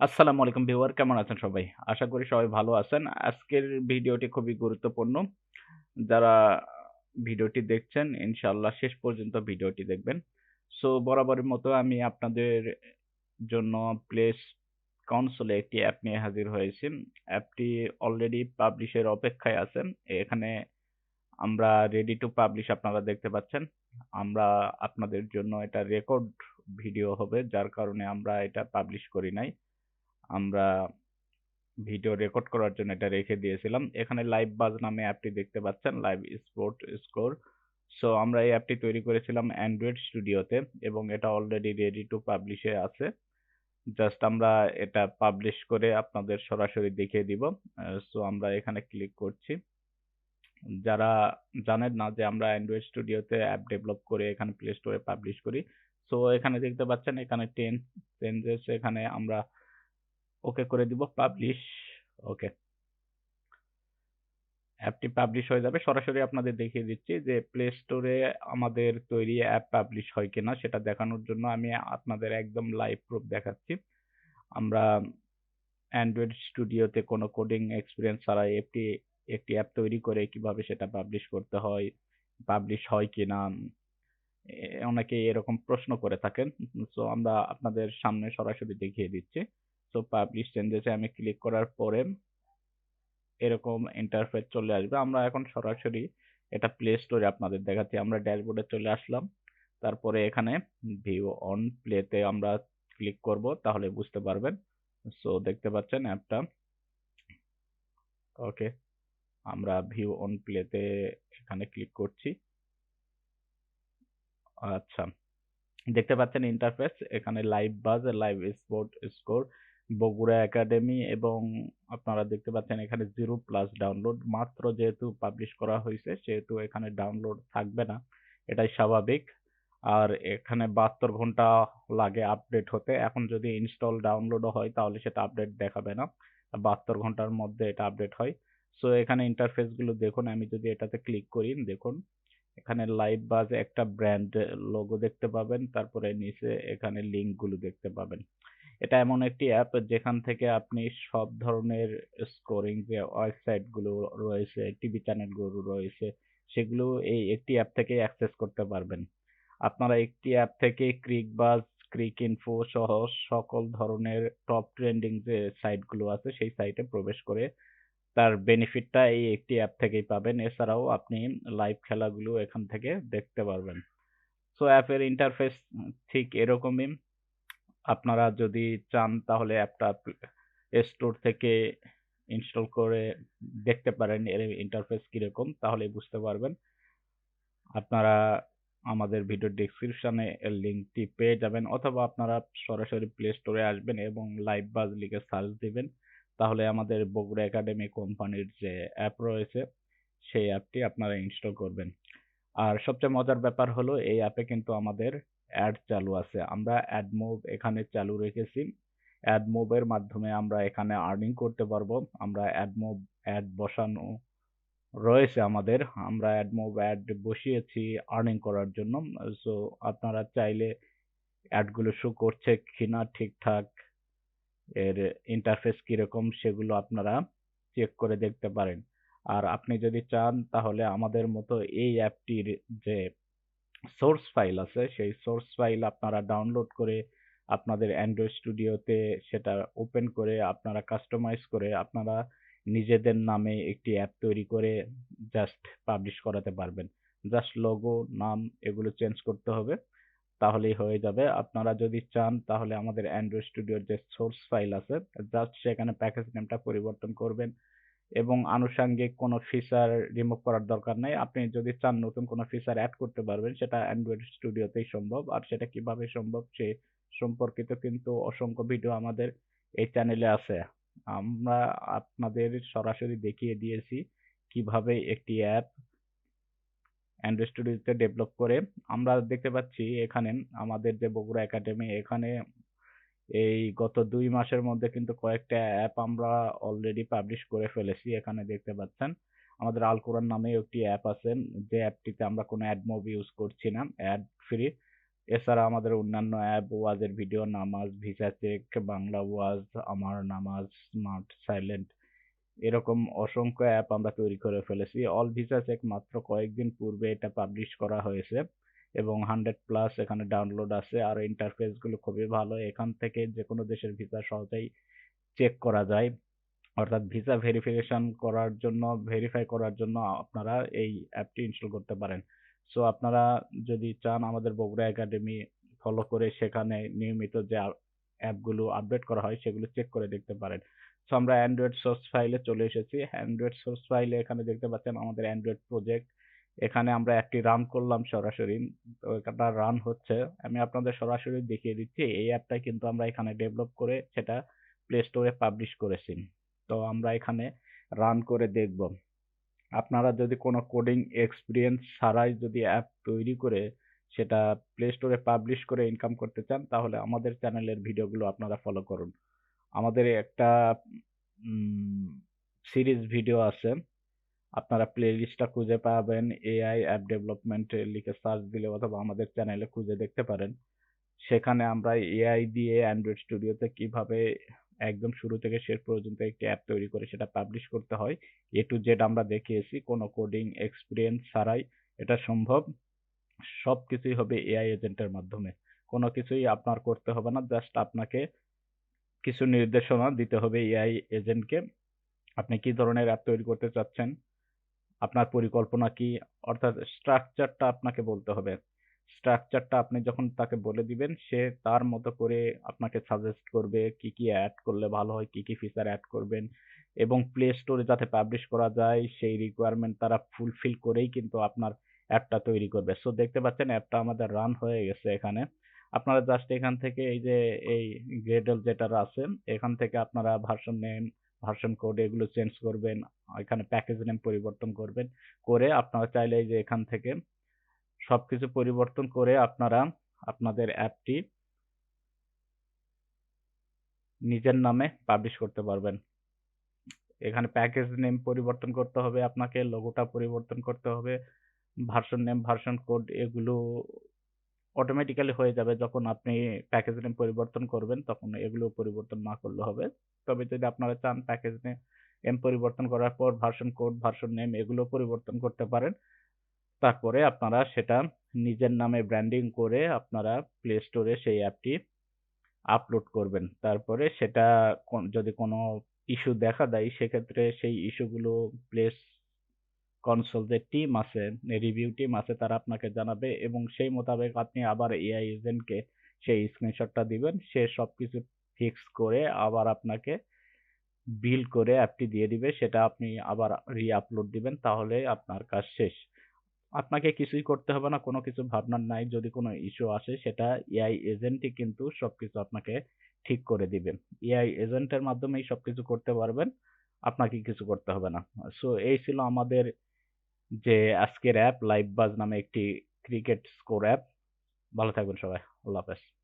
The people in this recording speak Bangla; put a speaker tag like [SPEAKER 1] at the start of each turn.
[SPEAKER 1] আসসালামু আলাইকুম ভিউয়ার, কেমন আছেন সবাই? আশা করি সবাই ভালো আছেন। আজকের ভিডিওটি খুবই গুরুত্বপূর্ণ। যারা ভিডিওটি দেখছেন, ইনশাআল্লাহ শেষ পর্যন্ত ভিডিওটি দেখবেন। সো বরাবরের মতো আমি আপনাদের জন্য প্লেস কনসোলে একটি অ্যাপ নিয়ে হাজির হয়েছি। অ্যাপটি অলরেডি পাবলিশের অপেক্ষায় আছেন এখানে আমরা রেডি টু পাবলিশ আপনারা দেখতে পাচ্ছেন। আমরা আপনাদের জন্য এটা রেকর্ড ভিডিও হবে, যার কারণে আমরা এটা পাবলিশ করি নাই। আমরা ভিডিও রেকর্ড করার জন্য এটা রেখে দিয়েছিলাম। এখানে লাইভ বাজ নামে অ্যাপটি দেখতে পাচ্ছেন, লাইভ স্পোর্ট স্কোর। সো আমরা এই অ্যাপটি তৈরি করেছিলাম অ্যান্ড্রয়েড স্টুডিওতে এবং এটা অলরেডি রেডি টু পাবলিশ আছে। জাস্ট আমরা এটা পাবলিশ করে আপনাদের সরাসরি দেখিয়ে দিব। সো আমরা এখানে ক্লিক করছি। যারা জানেন না যে আমরা অ্যান্ড্রয়েড স্টুডিওতে অ্যাপ ডেভেলপ করে এখানে প্লে স্টোরে পাবলিশ করি। সো এখানে দেখতে পাচ্ছেন এখানে টেন চেঞ্জেস এখানে আমরা ওকে করে দিব পাবলিশ। ওকে। অ্যাপটি পাবলিশ হয়ে যাবে। সরাসরি আপনাদের দেখিয়ে দিচ্ছি যে প্লে স্টোরে আমাদের তৈরি অ্যাপ পাবলিশ হয় কিনা সেটা দেখানোর জন্য আমি আপনাদের একদম লাইভ প্রুফ দেখাচ্ছি। আমরা অ্যান্ড্রয়েড স্টুডিওতে কোনো কোডিং এক্সপিরিয়েন্স ছাড়াই একটি একটি অ্যাপ তৈরি করে কীভাবে সেটা পাবলিশ করতে হয়, পাবলিশ হয় কি না অনেকেই এরকম প্রশ্ন করে থাকেন। সো আমরা আপনাদের সামনে সরাসরি দেখিয়ে দিচ্ছি। সো পাবলিশ এ আমি ক্লিক করার পরে এরকম ইন্টারফেস চলে আসবে। আমরা এখন সরাসরি এটা প্লে স্টোরে আপনাদের দেখাচ্ছি। আমরা ড্যাশবোর্ডে চলে আসলাম। তারপরে এখানে ভিউ অন প্লে তে আমরা ক্লিক করব তাহলে বুঝতে পারবেন। সো দেখতে পাচ্ছেন অ্যাপটা। ওকে। আমরা ভিউ অন প্লে তে এখানে ক্লিক করছি। আচ্ছা। দেখতে পাচ্ছেন ইন্টারফেস এখানে live buzz, live sport score, Bogura academy এবং আপনারা দেখতে পাচ্ছেন এখানে জিরো প্লাস ডাউনলোড মাত্র যেহেতু পাবলিশ করা হয়েছে, সেহেতু এখানে ডাউনলোড থাকবে না। এটাই স্বাভাবিক। আর এখানে 72 ঘণ্টা লাগে আপডেট হতে। এখন যদি ইনস্টল ডাউনলোডও হয়, তাহলে সেটা আপডেট দেখাবে না। 72 ঘণ্টার মধ্যে এটা আপডেট হয়। সো এখানে ইন্টারফেসগুলো দেখুন আমি যদি এটাতে ক্লিক করি, দেখুন। এখানে লাইভ বাজ একটা ব্র্যান্ড লোগো দেখতে পাবেন। তারপরে নিচে এখানে লিঙ্কগুলো দেখতে পাবেন। এটা এমন একটি অ্যাপ যেখান থেকে আপনি সব ধরনের স্কোরিং যে ওয়েবসাইটগুলো রয়েছে, টিভি চ্যানেলগুলো রয়েছে সেগুলো এই একটি অ্যাপ থেকেই অ্যাক্সেস করতে পারবেন। আপনারা একটি অ্যাপ থেকে ক্রিকবাজ, ক্রিকইনফো সহ সকল ধরনের টপ ট্রেন্ডিং যে সাইটগুলো আছে সেই সাইটে প্রবেশ করে তার বেনিফিটটা এই একটি অ্যাপ থেকেই পাবেন। এছাড়াও আপনি লাইভ খেলাগুলো এখান থেকে দেখতে পারবেন। সো অ্যাপের ইন্টারফেস ঠিক এরকমই। আপনারা যদি চান তাহলে অ্যাপটা স্টোর থেকে ইনস্টল করে দেখতে পারেন এর ইন্টারফেস কীরকম, তাহলে বুঝতে পারবেন। আপনারা আমাদের ভিডিও ডেসক্রিপশনে এর লিঙ্কটি পেয়ে যাবেন, অথবা আপনারা সরাসরি প্লে স্টোরে আসবেন এবং লাইভ বাজ লিখে সার্চ দিবেন। তাহলে আমাদের বগুড়া একাডেমি কোম্পানির যে অ্যাপ রয়েছে, সেই অ্যাপটি আপনারা ইনস্টল করবেন। আর সবচেয়ে মজার ব্যাপার হলো, এই অ্যাপে কিন্তু আমাদের অ্যাড চালু আছে। আমরা অ্যাডমোব এখানে চালু রেখেছি। অ্যাডমোব এর মাধ্যমে আমরা এখানে আর্নিং করতে পারব। আমরা অ্যাডমোব অ্যাড বসানো রয়েছে আমাদের। আমরা অ্যাডমোব অ্যাড বসিয়েছি আর্নিং করার জন্য। সো আপনারা চাইলে অ্যাডগুলো শো করছে কিনা, ঠিকঠাক এর ইন্টারফেস কীরকম, সেগুলো আপনারা চেক করে দেখতে পারেন। আর আপনি যদি চান, তাহলে আমাদের মতো এই অ্যাপটির যে সোর্স ফাইল আছে সেই সোর্স ফাইল আপনারা ডাউনলোড করে আপনাদের অ্যান্ড্রয়েড স্টুডিওতে সেটা ওপেন করে আপনারা কাস্টমাইজ করে আপনারা নিজেদের নামে একটি অ্যাপ তৈরি করে জাস্ট পাবলিশ করাতে পারবেন। জাস্ট লোগো, নাম এগুলো চেঞ্জ করতে হবে। তাহলেই হয়ে যাবে। আপনারা যদি চান তাহলে আমাদের অ্যান্ড্রয়েড স্টুডিওর যে সোর্স ফাইল আছে জাস্ট সেখানে প্যাকেজ নেমটা পরিবর্তন করবেন এবং আনুষাঙ্গিক কোনো ফিচার রিমুভ করার দরকার নাই। আপনি যদি চান নতুন কোনো ফিচার অ্যাড করতে পারবেন, সেটা অ্যান্ড্রয়েড স্টুডিওতেই সম্ভব। আর সেটা কীভাবে সম্ভব সে সম্পর্কিত কিন্তু অসংখ্য ভিডিও আমাদের এই চ্যানেলে আছে। আমরা আপনাদের সরাসরি দেখিয়ে দিয়েছি কীভাবে একটি অ্যাপ অ্যান্ড্রয়েড স্টুডিওতে ডেভেলপ করে আমরা দেখতে পাচ্ছি এখানে আমাদের যে বগুড়া একাডেমি এখানে এই গত দুই মাসের মধ্যে কিন্তু কয়েকটা অ্যাপ আমরা অলরেডি পাবলিশ করে ফেলেছি। এখানে দেখতে পাচ্ছেন। আমাদের আল কোরআন নামে একটি অ্যাপ আছে যে অ্যাপটিতে আমরা কোনো অ্যাড মুভ ইউজ করছি না। Ad free. এছাড়া আমাদের অন্যান্য অ্যাপ ওয়াজের ভিডিও নামাজ, ভিসা চেক, বাংলা ওয়াজ, আমার নামাজ, স্মার্ট সাইলেন্ট এরকম অসংখ্য অ্যাপ আমরা তৈরি করে ফেলেছি। অল ভিসা চেক মাত্র কয়েকদিন পূর্বে এটা পাবলিশ করা হয়েছে এবং 100 প্লাস এখানে ডাউনলোড আছে। আর ইন্টারফেসগুলো খুবই ভালো। এখান থেকে যে কোনো দেশের ভিসা সহজেই চেক করা যায়। অর্থাৎ ভিসা ভেরিফিকেশন করার জন্য ভেরিফাই করার জন্য আপনারা এই অ্যাপটি ইনস্টল করতে পারেন। সো আপনারা যদি চান আমাদের বগুড়া একাডেমি ফলো করে সেখানে নিয়মিত যে অ্যাপগুলো আপডেট করা হয়, সেগুলো চেক করে দেখতে পারেন। সো আমরা অ্যান্ড্রয়েড সোর্স ফাইলে চলে এসেছি। অ্যান্ড্রয়েড সোর্স ফাইলে এখানে দেখতে পাচ্ছেন আমাদের অ্যান্ড্রয়েড প্রজেক্ট। এখানে আমরা একটি রান করলাম সরাসরি। তো এটা রান হচ্ছে। আমি আপনাদের সরাসরি দেখিয়ে দিচ্ছি। এই অ্যাপটা কিন্তু আমরা এখানে ডেভেলপ করে সেটা প্লে স্টোরে পাবলিশ করেছি। তো আমরা এখানে রান করে দেখব। আপনারা যদি কোনো কোডিং এক্সপিরিয়েন্স ছাড়াই যদি অ্যাপ তৈরি করে সেটা প্লে স্টোরে পাবলিশ করে ইনকাম করতে চান, তাহলে আমাদের চ্যানেলের ভিডিওগুলো আপনারা ফলো করুন। আমাদের একটা সিরিজ ভিডিও আছে। আপনারা প্লেলিস্টটা খুঁজে পাবেন এআই অ্যাপ ডেভেলপমেন্ট লিখে সার্চ দিলে অথবা আমাদের চ্যানেলে খুঁজে দেখতে পারেন। সেখানে আমরা এআই দিয়ে অ্যান্ড্রয়েড স্টুডিওতে কীভাবে একদম শুরু থেকে শেষ পর্যন্ত একটি অ্যাপ তৈরি করে সেটা পাবলিশ করতে হয়। এ টু জেড আমরা দেখিয়েছি। কোনো কোডিং এক্সপেরিয়েন্স ছাড়াই এটা সম্ভব। সব কিছুই হবে এআই এজেন্টের মাধ্যমে। কোনো কিছুই আপনার করতে হবে না। জাস্ট আপনাকে কিছু নির্দেশনা দিতে হবে এআই এজেন্টকে। আপনি কি ধরনের অ্যাপ তৈরি করতে চাচ্ছেন? আপনার পরিকল্পনা কি? অর্থাৎ স্ট্রাকচারটা আপনাকে বলতে হবে। স্ট্রাকচারটা আপনি যখন তাকে বলে দিবেন সে তার মতো করে আপনাকে সাজেস্ট করবে কি, কি এড করলে ভালো হয়, কি, কি ফিচার এড করবেন এবং প্লে স্টোরে যাতে পাবলিশ করা যায় সেই রিকোয়ারমেন্ট তারা ফুলফিল করেই কিন্তু আপনার অ্যাপটা তৈরি করবে। সো দেখতে পাচ্ছেন অ্যাপটা আমাদের রান হয়ে গেছে এখানে। আপনারা জাস্ট এখান থেকে এই যে এই গ্রেডল যেটা আছে এখান থেকে আপনারা ভার্সন নেম, ভার্সন কোড এগুলো চেঞ্জ করবেন। এখানে প্যাকেজ নেম পরিবর্তন করবেন। করে আপনারা চাইলে যে এখান থেকে সবকিছু পরিবর্তন করে আপনারা আপনাদের অ্যাপটি নিজের নামে পাবলিশ করতে পারবেন। এখানে প্যাকেজ নেম পরিবর্তন করতে হবে আপনাকে, লোগোটা পরিবর্তন করতে হবে, ভার্সন নেম, ভার্সন কোড এগুলো অটোমেটিক্যালি হয়ে যাবে যখন আপনি প্যাকেজ নেম পরিবর্তন করবেন তখন এগুলো পরিবর্তন না করলে হবে। তবে যদি আপনারা চান প্যাকেজ নেম পরিবর্তন করার পর ভার্সন কোড, ভার্সন নেম এগুলো পরিবর্তন করতে পারেন। তারপরে আপনারা সেটা নিজের নামে ব্র্যান্ডিং করে আপনারা প্লে স্টোরে সেই অ্যাপটি আপলোড করবেন। তারপরে সেটা যদি কোনো ইস্যু দেখা দেয় সেক্ষেত্রে সেই ইস্যুগুলো প্লেস কনসোল যে টিম আছে, রিভিউ টিম আছে তারা আপনাকে জানাবে এবং সেই মোতাবেক আপনি আবার এআই এজেন্টকে সেই স্ক্রিনশটটা দিবেন। সে সব কিছু ফিক্স করে আবার আপনাকে বিল্ড করে অ্যাপটি দিয়ে দিবে। সেটা আপনি আবার রি-আপলোড দিবেন তাহলে আপনার কাজ শেষ। আপনাকে কিছুই করতে হবে না, কোনো কিছু ভাবনার নাই। যদি কোনো ইস্যু আসে সেটা এআই এজেন্টই কিন্তু সব কিছু আপনাকে ঠিক করে দিবে। এআই এজেন্টের মাধ্যমেই সব কিছু করতে পারবেন। আপনাকে কিছু করতে হবে না। সো এই ছিল আমাদের যে আজকের অ্যাপ লাইভ বাজ নামে একটি ক্রিকেট স্কোর অ্যাপ। ভালো থাকবেন সবাই। আল্লাহ হাফেজ।